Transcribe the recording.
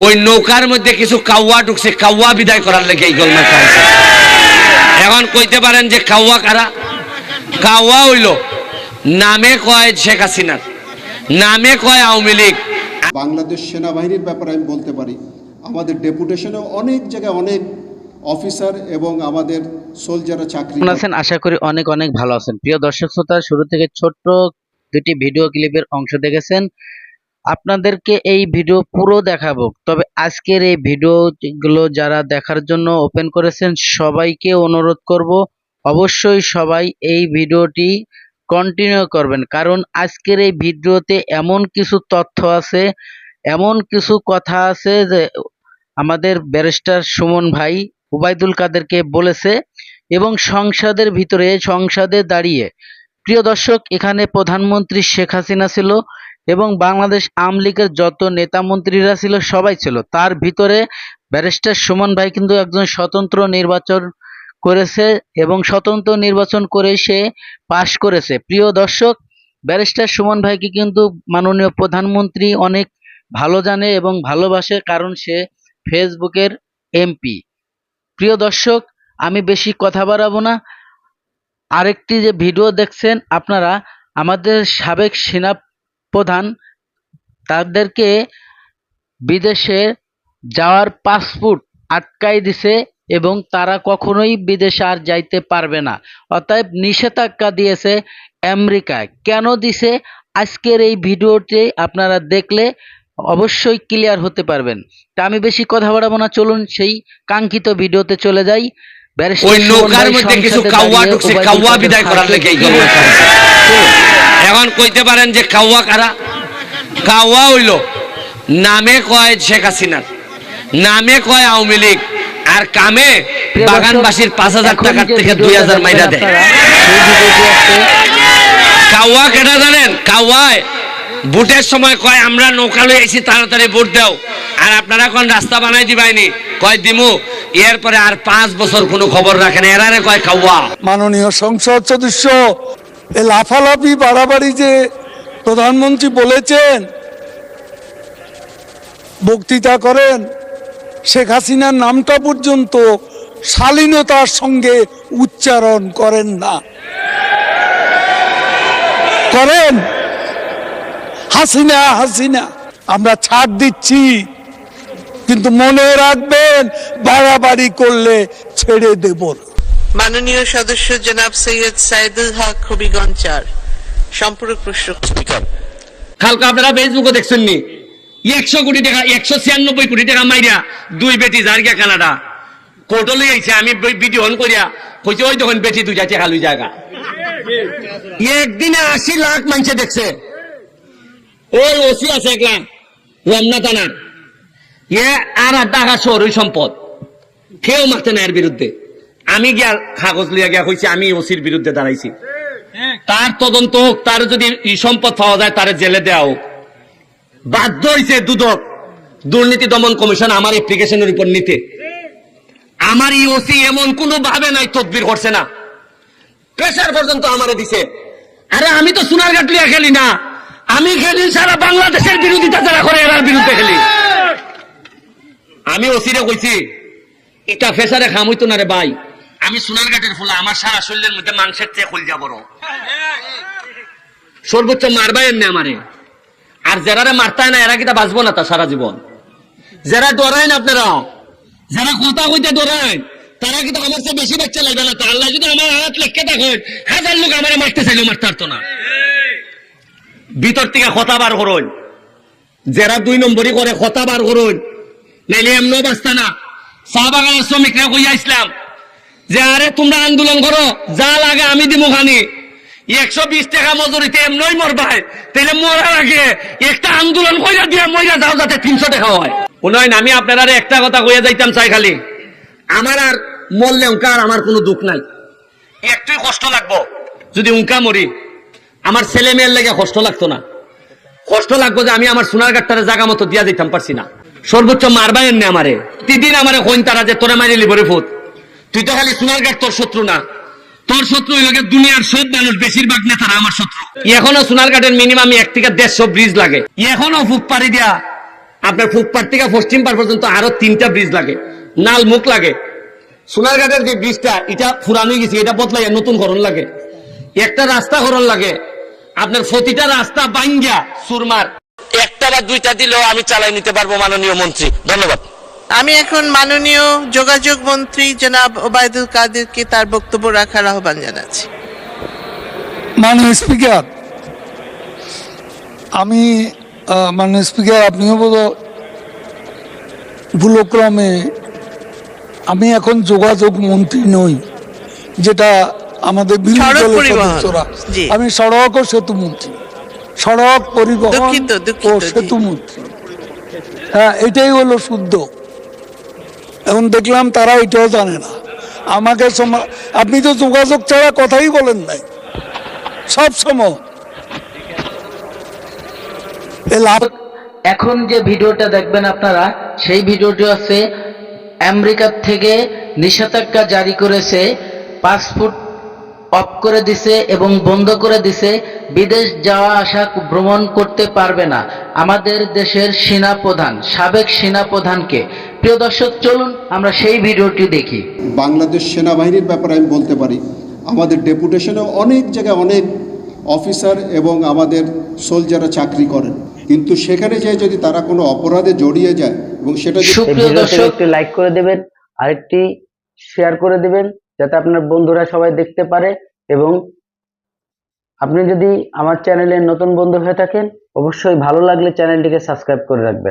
ওই নৌকার মধ্যে কিছু কাউয়া ঢুকছে কাউয়া বিদায় করার লেগে এই গোলমাল খাইছে এখন কইতে পারেন যে কাউয়া কারা? কাউয়া হইল নামে কয় শেখ হাসিনার নামে কয় আওয়ামী লীগ। বাংলাদেশ সেনাবাহিনীর ব্যাপারে আমি বলতে পারি আমাদের ডেপুটেশনে অনেক জায়গায় অনেক অফিসার এবং আমাদের সোলজাররা চাকরি আছেন? আশা করি অনেক অনেক ভালো আছেন। প্রিয় দর্শক শ্রোতা শুরু থেকে ছোট্ট দুটি ভিডিও ক্লিপের অংশ দেখেছেন। আপনাদেরকে এই ভিডিও পুরো দেখাবো। তবে আজকের এই ভিডিওগুলো যারা দেখার জন্য ওপেন করেছেন, সবাইকে অনুরোধ করব, অবশ্যই সবাই এই ভিডিওটি কন্টিনিউ করবেন। কারণ আজকের এই ভিডিওতে এমন কিছু তথ্য আছে, এমন কিছু কথা আছে যে আমাদের ব্যারিস্টার সুমন ভাই উবাইদুল কাদেরকে বলেছে এবং সংসদের ভিতরে, সংসদে দাঁড়িয়ে। প্রিয় দর্শক, এখানে প্রধানমন্ত্রী শেখ হাসিনা ছিল। এবং বাংলাদেশ আওয়ামী লীগের যত নেতা মন্ত্রীরা ছিল, সবাই ছিল। তার ভিতরে ব্যারিস্টার সুমন ভাই কিন্তু একজন স্বতন্ত্র নির্বাচন করেছে এবং স্বতন্ত্র নির্বাচন করে সে পাশ করেছে। প্রিয় দর্শক, ব্যারিস্টার সুমন ভাইকে কিন্তু মাননীয় প্রধানমন্ত্রী অনেক ভালো জানে এবং ভালোবাসে কারণ সে ফেসবুকের এমপি। প্রিয় দর্শক, আমি বেশি কথা বাড়াবো না। আরেকটি যে ভিডিও দেখছেন, আপনারা আমাদের সাবেক সেনা প্রধান তাদেরকে বিদেশে যাওয়ার পাসপোর্ট আটকাই দিছে এবং তারা কখনোই বিদেশে আর যাইতে পারবে না। অতএব নিষেধাজ্ঞা দিয়েছে আমেরিকায়। কেন দিছে? আজকের এই ভিডিওটি আপনারা দেখলে অবশ্যই ক্লিয়ার হতে পারবেন। তা আমি বেশি কথা বাড়াবো না চলুন সেই কাঙ্ক্ষিত ভিডিওতে চলে যাই। ব্যারিস্টার ওই নৌকার মধ্যে কিছু কাউয়া ঢুকছে কাউয়া বিদায় করার লেগে এই কি গোলমাল বলেছে? খাইছে এখন কইতে পারেন যে কাউয়া কারা? কাউয়া হইল নামে কয় শেখ হাসিনার নামে কয় আওয়ামী লীগ আর কামে বাগানবাসীর পাঁচ হাজার টাকার থেকে দুই হাজার মাইরা দেয়। কাওয়া কেটা জানেন? কাওয়ায় ভোটের সময় কয় আমরা নৌকা লই আইছি তাড়াতাড়ি ভোট দাও। আর আপনারা কোন রাস্তা বানাই দিবাইনি। কয় দিমু এরপরে আর পাঁচ বছর কোনো খবর রাখেন এরারে কয় কাওয়া মাননীয় সংসদ সদস্য এ লাফালাফি বাড়াবাড়ি যে প্রধানমন্ত্রী বলেছেন, বক্তৃতা করেন, শেখ হাসিনার নামটা পর্যন্ত শালীনতার সঙ্গে উচ্চারণ করেন না। করেন। হাসিনা হাসিনা, আমরা ছাড় দিচ্ছি, কিন্তু মনে রাখবেন, বাড়াবাড়ি করলে ছেড়ে দেব না। মাননীয় সদস্য জনাব সৈয়দ সাইদুল হক হবিগঞ্জ চার। সম্পূরক প্রশ্ন। কালকে আপনারা ফেসবুকে দেখছেন নি একশো কোটি টাকা একশো ছিয়ানব্বই কোটি টাকা মাইরা দুই বেটি জার্গিয়া কানাডা। কোর্টে লই আইছে আমি ভিডিও অন করিয়া কইছে ওই তখন বেটি দুইটা টাকা লই জায়গা। একদিনে আশি লাখ মানুষে দেখছে। ওই ওসি আছে একলা রমনা থানার এ আর টাকা শহরই সম্পদ। কেউ মারতে না এর বিরুদ্ধে। আমি গিয়া কাগজ লিয়া গিয়া কইছি আমি ওসির বিরুদ্ধে দাঁড়াইছি। তার তদন্ত হোক তার যদি সম্পদ পাওয়া যায় তার জেলে দেওয়া হোক। বাধ্য হয়েছে দুদক দুর্নীতি দমন কমিশন আমার অ্যাপ্লিকেশনের উপর নিতে। আমার ইওসি এমন কোনো ভাবে নাই তদবির করছে না। প্রেশার পর্যন্ত আমারে দিছে। আরে আমি তো সোনার গাটলিয়া খেলি না। আমি খেলি সারা বাংলাদেশের বিরোধিতা যারা করে এরার বিরুদ্ধে খেলি। আমি ওসিরে কইছি এটা ফেসারে খাম হইতো না রে ভাই। আমি সোনার ঘাটের ফুলা, আমার সারা শরীরের মধ্যে মাংসের চেয়ে খুল যাব সর্বোচ্চ মারবাই এমনি আমারে। আর যারারে মারতায় না, এরা কিটা বাঁচবো না তা সারা জীবন। যারা ডরায় না আপনারা, যারা কথা কইতে ডরায় তারা কিন্তু আমার চেয়ে বেশি বাচ্চা লাগবে না তা। আল্লাহ যদি আমার হাত লেখকে থাকেন হাজার লোক আমার মারতে চাইলেও মারতে পারতো না। ভিতর থেকে কথা বার করুন। যারা দুই নম্বরই করে, কথা বার করুন। নাইলে এমনও বাঁচতা না। চা বাগানের শ্রমিকরা কইয়া ইসলাম যে আরে তোমরা আন্দোলন করো যা লাগে আমি দিব খানি। একশো বিশ টাকা মজুরিতে এমনই মরবাই তাহলে মরার আগে একটা আন্দোলন কইরা দিয়া মইরা যাও যাতে তিনশো টাকা হয়। উন্নয়ন আমি আপনারা একটা কথা কইয়া যাইতাম চাই খালি। আমার আর মরলে উনকা আর আমার কোনো দুঃখ নাই। একটুই কষ্ট লাগবো। যদি উনকা মরি আমার ছেলে মেয়ের লেগে কষ্ট লাগতো না। কষ্ট লাগবো যে আমি আমার সোনার গাটটারে জায়গা মতো দিয়া দিতাম পারছি না। সর্বোচ্চ মারবাই এমনি আমারে। প্রতিদিন আমারে কইন তারা যে তোরা মারি লিবরে ফুট তুই তো খালি সোনার গাট তোর শত্রু না। তোর শত্রু হইল দুনিয়ার সব মানুষ বেশিরভাগ নেতারা আমার শত্রু। এখনও সোনার ঘাটের মিনিমাম এক থেকে দেড়শো ব্রিজ লাগে। এখনও ফুক পারি দিয়া। আপনার ফুটপাট থেকে পশ্চিম পার পর্যন্ত আরও তিনটা ব্রিজ লাগে। নাল মুখ লাগে। সোনার সোনারঘাটের যে ব্রিজটা এটা ফুরানো গেছে এটা বদলাই নতুন করণ লাগে। একটা রাস্তা করণ লাগে। আপনার প্রতিটা রাস্তা বাঙ্গা সুরমার একটা বা দুইটা দিলেও আমি চালাই নিতে পারব মাননীয় মন্ত্রী। ধন্যবাদ। আমি এখন মাননীয় যোগাযোগ মন্ত্রী জনাব ওবায়দুল কাদেরকে তার বক্তব্য রাখার আহ্বান জানাচ্ছি। মাননীয় স্পিকার আমি মাননীয় স্পিকার আপনিও বোধ ভুলক্রমে আমি এখন যোগাযোগ মন্ত্রী নই যেটা আমাদের বিরোধী সড়ক দলের সদস্যরা। আমি সড়ক ও সেতু মন্ত্রী। সড়ক পরিবহন ও সেতু মন্ত্রী। হ্যাঁ এটাই হলো শুদ্ধ। এখন দেখলাম তারা এটাও জানে না। আমাকে আপনি তো যোগাযোগ ছাড়া কথাই বলেন নাই। সব সময়। এখন যে ভিডিওটা দেখবেন আপনারা, সেই ভিডিওটি আছে আমেরিকার থেকে নিষেধাজ্ঞা জারি করেছে পাসপোর্ট অফ করে দিছে এবং বন্ধ করে দিছে বিদেশ যাওয়া আসা ভ্রমণ করতে পারবে না। আমাদের দেশের সেনা প্রধান সাবেক সেনা প্রধানকে প্রিয় দর্শক চলুন আমরা সেই ভিডিওটি দেখি। বাংলাদেশ সেনাবাহিনীর ব্যাপারে আমি বলতে পারি আমাদের ডেপুটেশনে অনেক জায়গায় অনেক অফিসার এবং আমাদের সোলজাররা চাকরি করেন। কিন্তু সেখানে যেয়ে যদি তারা কোনো অপরাধে জড়িয়ে যায় এবং সেটা একটি লাইক করে দেবেন আরেকটি শেয়ার করে দেবেন। যাতে আপনার বন্ধুরা সবাই দেখতে পারে এবং আপনি যদি আমার চ্যানেলে নতুন বন্ধু হয়ে থাকেন, অবশ্যই ভালো লাগলে চ্যানেলটিকে সাবস্ক্রাইব করে রাখবেন।